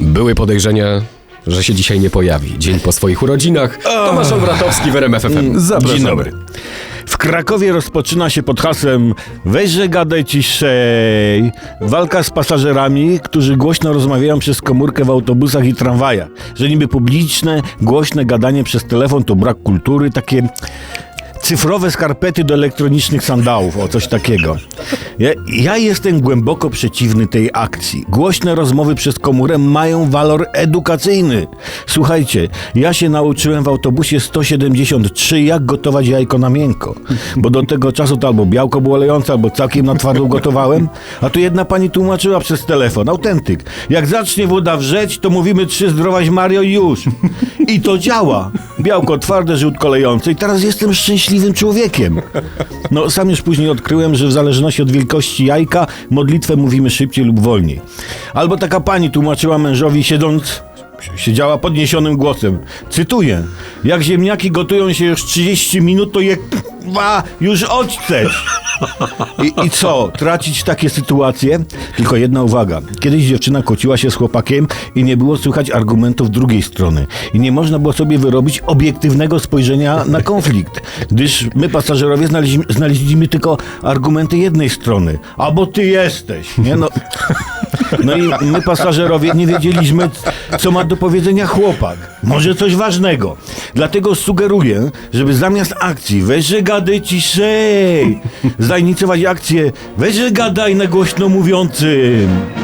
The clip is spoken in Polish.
Były podejrzenia, że się dzisiaj nie pojawi. Dzień po swoich urodzinach. Tomasz Obratowski w RMF FM. Zapraszamy. Dzień dobry. W Krakowie rozpoczyna się pod hasłem Weź, że gadaj ciszej. Walka z pasażerami, którzy głośno rozmawiają przez komórkę w autobusach i tramwajach. Że niby publiczne, głośne gadanie przez telefon to brak kultury, takie cyfrowe skarpety do elektronicznych sandałów, o coś takiego. Ja, ja jestem głęboko przeciwny tej akcji. Głośne rozmowy przez komórę mają walor edukacyjny. Słuchajcie, ja się nauczyłem w autobusie 173, jak gotować jajko na miękko. Bo do tego czasu to albo białko było lejące, albo całkiem na twardo gotowałem. A tu jedna pani tłumaczyła przez telefon, autentyk. Jak zacznie woda wrzeć, to mówimy trzy zdrowaś Mario już. I to działa. Białko twarde, żółtko lejące. I teraz jestem szczęśliwym człowiekiem. No, sam już później odkryłem, że w zależności od wielkości jajka modlitwę mówimy szybciej lub wolniej. Albo taka pani tłumaczyła mężowi siedząc Siedziała podniesionym głosem. Cytuję. Jak ziemniaki gotują się już 30 minut, to je kwa, już odceć. I, I co? Tracić takie sytuacje? Tylko jedna uwaga. Kiedyś dziewczyna kłóciła się z chłopakiem i nie było słychać argumentów drugiej strony. I nie można było sobie wyrobić obiektywnego spojrzenia na konflikt. Gdyż my, pasażerowie, znaleźliśmy, znaleźliśmy tylko argumenty jednej strony. Albo ty jesteś. Nie? No, no i my, pasażerowie, nie wiedzieliśmy, co ma do powiedzenia chłopak. Może coś ważnego. Dlatego sugeruję, żeby zamiast akcji weź, gadaj ciszej, zainicjować akcję weź, gadaj na głośno mówiącym.